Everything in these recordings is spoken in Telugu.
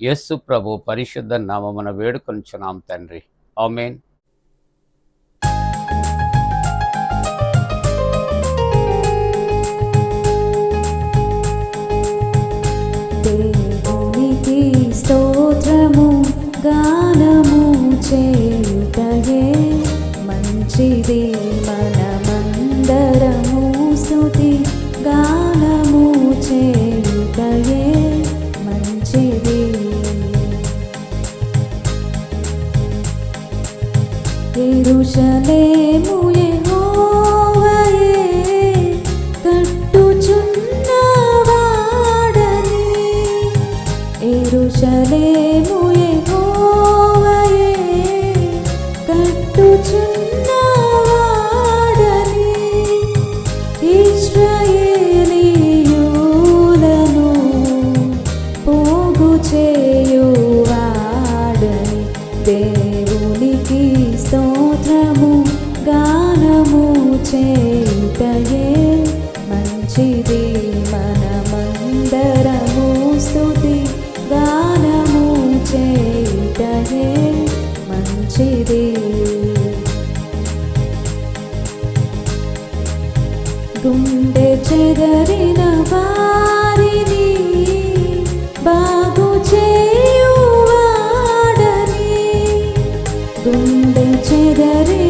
యేసు ప్రభు పరిశుద్ధ నామమున వేడుకొంచున్నాం తండ్రి. ఆమెన్. స్తోత్రము గానము చేయుటయే మంచిది. చేయుటయే మంచిది. మనమందరము స్తుతి గానము చేయుటయే మంచిది. గుండె చెదరిన వారిని బాగు చేయువాడని. గుండె చెదరిన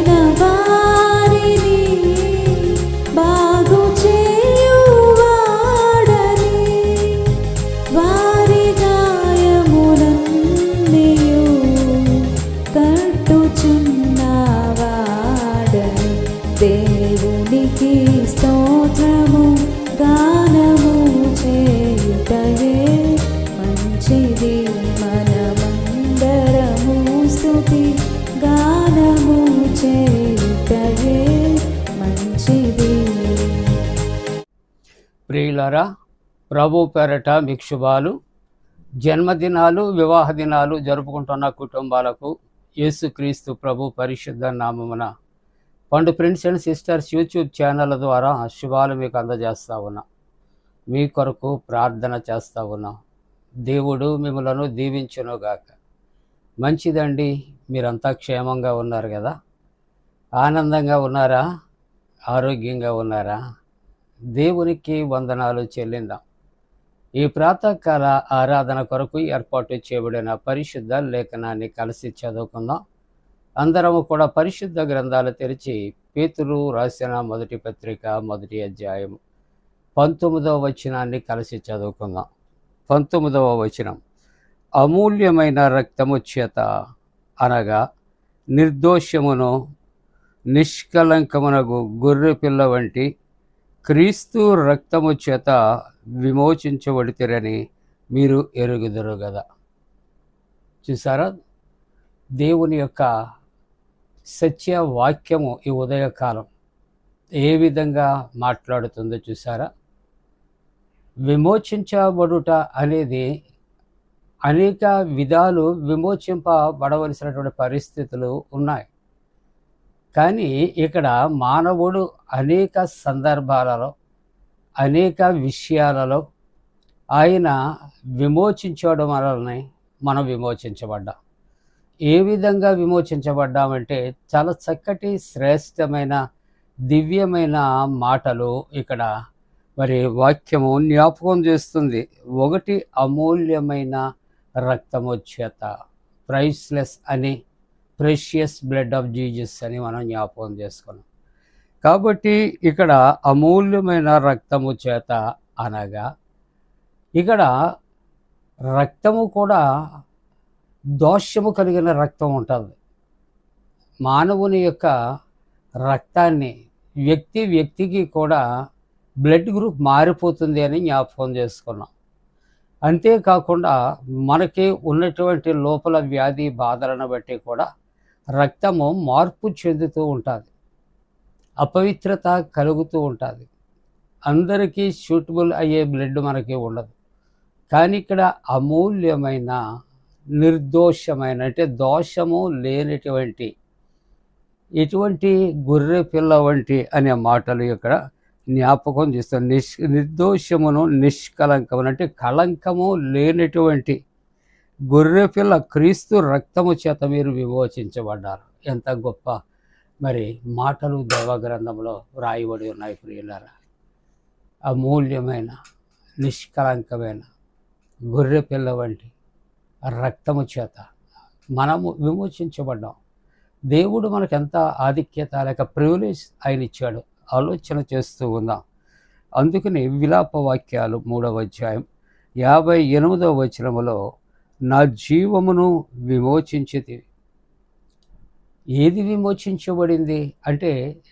ప్రియులరా ప్రభు పేరట మీకు శుభాలు జన్మదినాలు వివాహ దినాలు జరుపుకుంటున్న కుటుంబాలకు యేసుక్రీస్తు ప్రభు పరిశుద్ధ నామమున పండు friends and sisters YouTube channel ద్వారా శుభాలు మీకు అందజేస్తా ఉన్నా. మీ కొరకు ప్రార్థన చేస్తా ఉన్నాం. దేవుడు మిమ్మలను దీవించునుగాక. మంచిదండి మీరంతా క్షేమంగా ఉన్నారు కదా. ఆనందంగా ఉన్నారా? ఆరోగ్యంగా ఉన్నారా? దేవునికి వందనాలు చెల్లిందాం. ఈ ప్రాతకాల ఆరాధన కొరకు ఏర్పాటు చేయబడిన పరిశుద్ధ లేఖనాన్ని కలిసి చదువుకుందాం. అందరము కూడా పరిశుద్ధ గ్రంథాలు తెరిచి పేతురు రాసిన మొదటి పత్రిక మొదటి అధ్యాయం పంతొమ్మిదవ వచనాన్ని కలిసి చదువుకుందాం. పంతొమ్మిదవ వచనం అమూల్యమైన రక్తము చేత అనగా నిర్దోషమును నిష్కలంకమునకు గొర్రె పిల్ల వంటి క్రీస్తు రక్తము చేత విమోచించబడితేరని మీరు ఎరుగుదురు కదా చూసారా? దేవుని యొక్క సత్య వాక్యము ఈ ఉదయకాలం ఏ విధంగా మాట్లాడుతుందో చూసారా? విమోచించబడుట అనేది అనేక విధాలు విమోచింపబడవలసినటువంటి పరిస్థితులు ఉన్నాయి. కానీ ఇక్కడ మానవుడు అనేక సందర్భాలలో అనేక విషయాలలో ఆయన విమోచించడం వలనే మనం విమోచించబడ్డాం. ఏ విధంగా విమోచించబడ్డామంటే చాలా చక్కటి శ్రేష్టమైన దివ్యమైన మాటలు ఇక్కడ మరి వాక్యము జ్ఞాపకం చేస్తుంది. ఒకటి అమూల్యమైన రక్తము చేత ప్రైస్లెస్ అని ప్రెషియస్ బ్లడ్ ఆఫ్ జీజస్ అని మనం జ్ఞాపకం చేసుకున్నాం. కాబట్టి ఇక్కడ అమూల్యమైన రక్తము చేత అనగా ఇక్కడ రక్తము కూడా దోషము కలిగిన రక్తం ఉంటుంది. మానవుని యొక్క రక్తాన్ని వ్యక్తి వ్యక్తికి కూడా బ్లడ్ గ్రూప్ మారిపోతుంది అని జ్ఞాపకం చేసుకున్నాం. అంతేకాకుండా మనకి ఉన్నటువంటి లోపల వ్యాధి బాధలను బట్టి కూడా రక్తము మార్పు చెందుతూ ఉంటుంది. అపవిత్రత కలుగుతూ ఉంటుంది. అందరికీ సూటబుల్ అయ్యే బ్లడ్ మనకి ఉండదు. కానీ ఇక్కడ అమూల్యమైన నిర్దోషమైన అంటే దోషము లేనటువంటి ఇటువంటి గొర్రె పిల్ల వంటి అనే మాటలు ఇక్కడ జ్ఞాపకం చేస్తాం నిష్ నిర్దోషమును నిష్కలంకమును అంటే కళంకము లేనటువంటి గొర్రె పిల్ల క్రీస్తు రక్తము చేత మీరు విమోచించబడ్డారు. ఎంత గొప్ప మరి మాటలు దేవగ్రంథంలో వ్రాయబడి ఉన్నాయి ప్రియులారా. అమూల్యమైన నిష్కలంకమైన గొర్రె పిల్ల వంటి రక్తము చేత మనము విమోచించబడ్డాం. దేవుడు మనకు ఎంత ఆధిక్యత లేక ప్రివిలేజ్ ఆయన ఇచ్చాడు. ఆలోచన చేస్తూ ఉందాం. అందుకని విలాప వాక్యాలు మూడవ అధ్యాయం యాభై ఎనిమిదవ వచనములో నా జీవమును విమోచించితి ఏది విమోచించబడింది? అంటే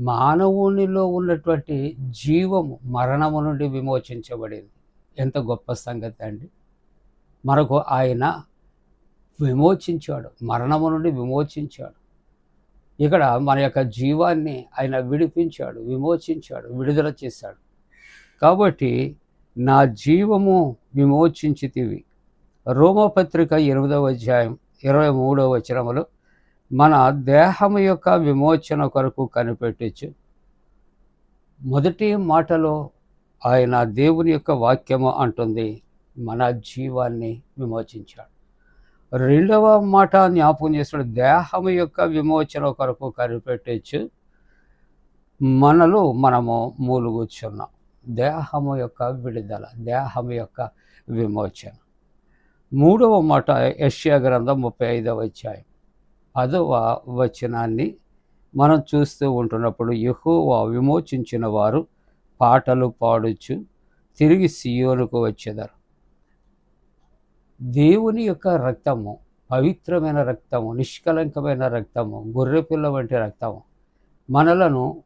మానవునిలో ఉన్నటువంటి జీవము మరణము నుండి విమోచించబడింది. ఎంత గొప్ప సంగతి అండి. మనకు ఆయన విమోచించాడు. మరణము నుండి విమోచించాడు. ఇక్కడ మన యొక్క జీవాన్ని ఆయన విడిపించాడు విమోచించాడు విడుదల చేశాడు. కాబట్టి నా జీవము విమోచించితివి. రోమపత్రిక ఎనిమిదవ అధ్యాయం ఇరవై మూడవ వచనములు మన దేహము యొక్క విమోచన కొరకు కనిపెట్టచ్చు మొదటి మాటలో ఆయన దేవుని యొక్క వాక్యము అంటుంది మన జీవాన్ని విమోచించాడు. రెండవ మాట జ్ఞాపకం చేస్తున్నాడు దేహము యొక్క విమోచన కొరకు కనిపెట్టచ్చు మనలో మనము మూలుగుచ్చున్నాం దేహము యొక్క విడుదల దేహము యొక్క విమోచన. మూడవ మాట యష్యా గ్రంథం ముప్పై ఐదవ అధ్యాయం. పదవ వచనాన్ని మనం చూస్తూ ఉంటున్నప్పుడు యహోవా విమోచించిన వారు పాటలు పాడుచు తిరిగి సియోనుకు వచ్చేదారు. దేవుని యొక్క రక్తము పవిత్రమైన రక్తము నిష్కలంకమైన రక్తము గొర్రెపిల్ల వంటి రక్తము మనలను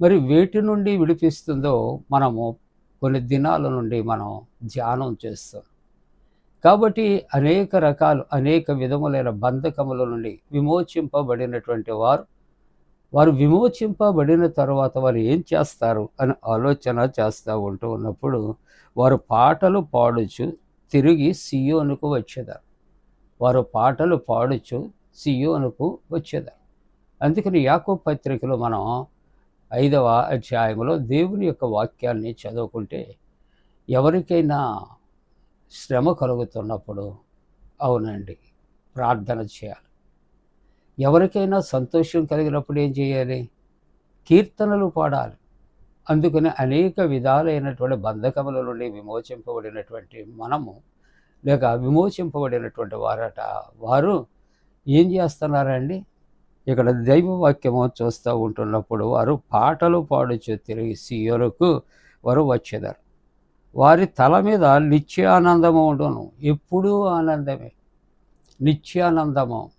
మరి వేటి నుండి విడిపిస్తుందో మనము కొన్ని దినాల నుండి మనం ధ్యానం చేస్తాం కాబట్టి అనేక రకాలు అనేక విధములైన బంధకముల నుండి విమోచింపబడినటువంటి వారు వారు విమోచింపబడిన తర్వాత వారు ఏం చేస్తారు అని ఆలోచన చేస్తూ ఉంటూ ఉన్నప్పుడు వారు పాటలు పాడుచు తిరిగి సియోనుకు వచ్చేదారు. వారు పాటలు పాడుచు సియోనుకు వచ్చేదారు. అందుకని యాకో పత్రికలో మనం ఐదవ అధ్యాయంలో దేవుని యొక్క వాక్యాన్ని చదువుకుంటే ఎవరికైనా శ్రమ కలుగుతున్నప్పుడు అవునండి ప్రార్థన చేయాలి. ఎవరికైనా సంతోషం కలిగినప్పుడు ఏం చేయాలి? కీర్తనలు పాడాలి. అందుకని అనేక విధాలైనటువంటి బంధకముల నుండి విమోచింపబడినటువంటి మనము లేక విమోచింపబడినటువంటి వారట వారు ఏం చేస్తున్నారండి? ఇక్కడ దైవవాక్యము చూస్తూ ఉంటున్నప్పుడు వారు పాటలు పాడుచు తిరిగి సీయోలకు వారు వచ్చేదారు వారి తల మీద నిత్యానందము ఉండును. ఎప్పుడూ ఆనందమే. నిత్యానందము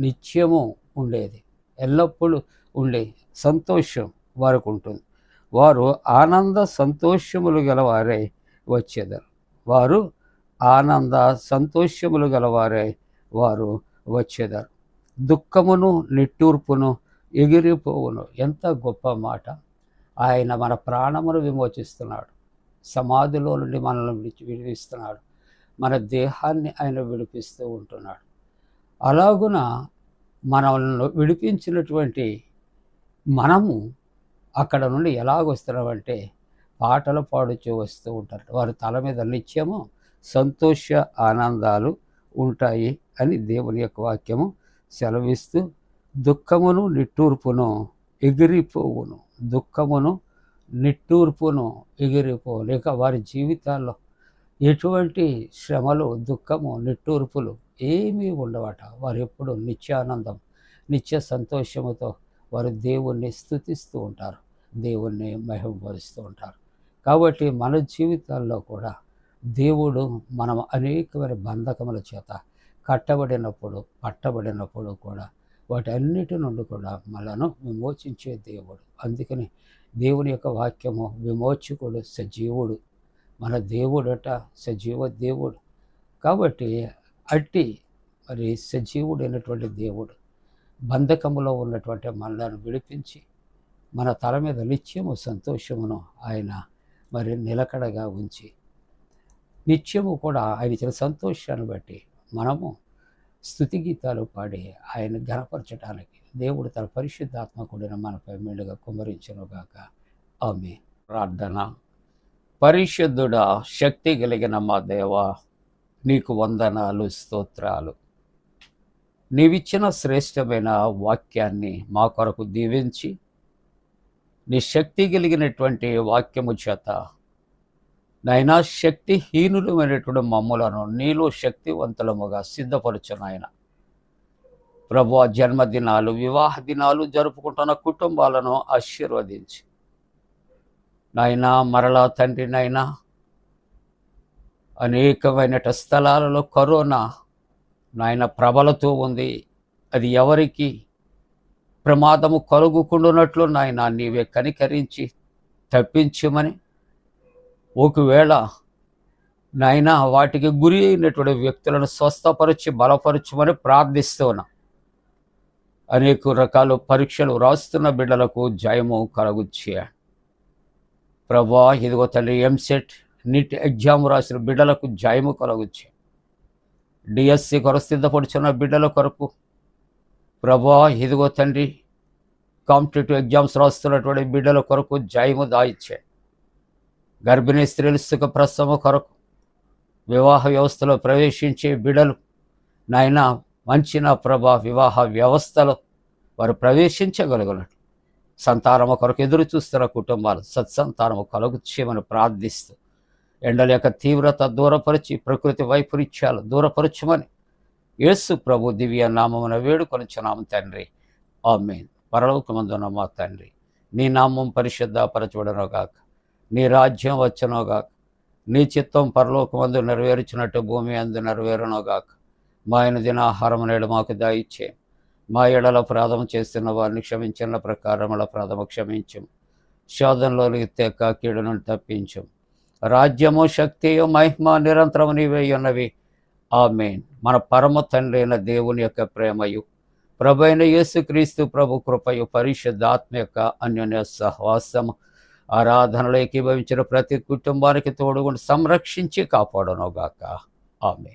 నిత్యము ఉండేది. ఎల్లప్పుడూ ఉండే సంతోషం వారికి ఉంటుంది. వారు ఆనంద సంతోషములు గలవారే వచ్చేదారు. వారు ఆనంద సంతోషములు గలవారై వారు వచ్చేదారు. దుఃఖమును నిట్టూర్పును ఎగిరిపోవును. ఎంత గొప్ప మాట. ఆయన మన ప్రాణమును విమోచిస్తున్నాడు. సమాధిలో నుండి మనల్ని విడిచి విడిపిస్తున్నాడు. మన దేహాన్ని ఆయన విడిపిస్తూ ఉంటున్నాడు. అలాగున మనల్ని విడిపించినటువంటి మనము అక్కడ నుండి ఎలాగొస్తున్నామంటే పాటలు పాడుచూ వస్తూ ఉంటారు. వారి తల మీద నిత్యము సంతోష ఆనందాలు ఉంటాయి అని దేవుని యొక్క వాక్యము సెలవిస్తూ దుఃఖమును నిట్టూర్పును ఎగిరిపోవును. దుఃఖమును నిట్టూర్పును ఎగిరిపో లేక వారి జీవితాల్లో ఎటువంటి శ్రమలు దుఃఖము నిట్టూర్పులు ఏమీ ఉండవట. వారు ఎప్పుడు నిత్యానందం నిత్య సంతోషముతో వారు దేవుణ్ణి స్థుతిస్తూ ఉంటారు దేవుణ్ణి మహిమపరుస్తూ ఉంటారు. కాబట్టి మన జీవితాల్లో కూడా దేవుడు మనం అనేకమైన బంధకముల చేత కట్టబడినప్పుడు పట్టబడినప్పుడు కూడా వాటన్నిటి నుండి కూడా మనను విమోచించే దేవుడు. అందుకని దేవుని యొక్క వాక్యము విమోచకుడు సజీవుడు. మన దేవుడట సజీవ దేవుడు. కాబట్టి అట్టి మరి సజీవుడైనటువంటి దేవుడు బంధకములో ఉన్నటువంటి మనలను విడిపించి మన తల మీద నిత్యము సంతోషమును ఆయన మరి నిలకడగా ఉంచి నిత్యము కూడా ఆయన ఇచ్చిన సంతోషాన్ని బట్టి మనము స్థుతి గీతాలు పాడి ఆయన ఘనపరచడానికి దేవుడు తన పరిశుద్ధాత్మ కూడిన మనపై మెండుగా కుమరించనుగాక ఆమె ప్రార్థన. పరిశుద్ధుడా శక్తి కలిగిన మా దేవ నీకు వందనాలు స్తోత్రాలు. నీవిచ్చిన శ్రేష్టమైన వాక్యాన్ని మా కొరకు దీవించి నీ శక్తి కలిగినటువంటి వాక్యము చేత నైనా శక్తిహీనులమైనటువంటి మమ్ములను నీలో శక్తివంతులముగా సిద్ధపరచు నాయన ప్రభు జన్మదినాలు వివాహ దినాలు జరుపుకుంటున్న కుటుంబాలను ఆశీర్వదించి. నాయనా మరలా తండ్రి నాయనా అనేకమైన స్థలాలలో కరోనా నాయన ప్రబలతో ఉంది. అది ఎవరికి ప్రమాదము కలుగుకుండునట్లు నాయన నీవే కనికరించి తప్పించమని ఒకవేళ నాయన వాటికి గురి అయినటువంటి వ్యక్తులను స్వస్థపరిచి బలపరచమని ప్రార్థిస్తున్నా అనేక రకాల పరీక్షలు రాస్తున్న బిడ్డలకు జయము కలగుచ్చే ప్రభా ఇదిగో తండ్రి ఎంసెట్ నీట్ ఎగ్జామ్ రాసిన బిడ్డలకు జయము కలగుచ్చే డిఎస్సి కొరకు సిద్ధపడుచున్న బిడ్డల కొరకు ప్రభా ఇదిగో తండ్రి కాంపిటేటివ్ ఎగ్జామ్స్ రాస్తున్నటువంటి బిడ్డల కొరకు జయము దాయిచ్చాయి గర్భిణీ స్త్రీలు సుఖ ప్రసవ కొరకు వివాహ వ్యవస్థలో ప్రవేశించే బిడలు నాయన మంచి నా ప్రభా వివాహ వ్యవస్థలో వారు ప్రవేశించగలుగునట్లు. సంతానము కొరకు ఎదురు చూస్తున్న కుటుంబాలు సత్సంతానము కలుగు చేయమని ప్రార్థిస్తూ ఎండల యొక్క తీవ్రత దూరపరిచి ప్రకృతి వైపరీత్యాలు దూరపరచమని యేసు ప్రభు దివ్య నామమున వేడుకొనుచున్నాము తండ్రి. ఆమె పరలోకమందున మా తండ్రి నీ నామం పరిశుద్ధపరచబడనుగాక. నీ రాజ్యం వచ్చనోగాక నీ చిత్తం పరలోకమందు నెరవేర్చినట్టు భూమి అందు నెరవేరునోగాక మా ఆయన దినాహారం నేడు మాకు దాయిచ్చే. మా ఎడల ప్రాధమ చేస్తున్న వారిని క్షమించిన ప్రకారముల ప్రాధమ క్షమించం శోధనలోనికి తెక్క కీడును తప్పించం రాజ్యము శక్తియు మహిమ నిరంతరము నీవే ఉన్నవి. ఆమెన్. మన పరమ తండ్రి అయిన దేవుని యొక్క ప్రేమయు ప్రభు అయిన యేసుక్రీస్తు ప్రభు కృపయు పరిశుద్ధాత్మ యొక్క అన్యోన్య సహవాసము. ఆరాధనలో ఏకీభవించిన ప్రతి కుటుంబానికి తోడుగుండి సంరక్షించి కాపాడనుగాక. ఆమె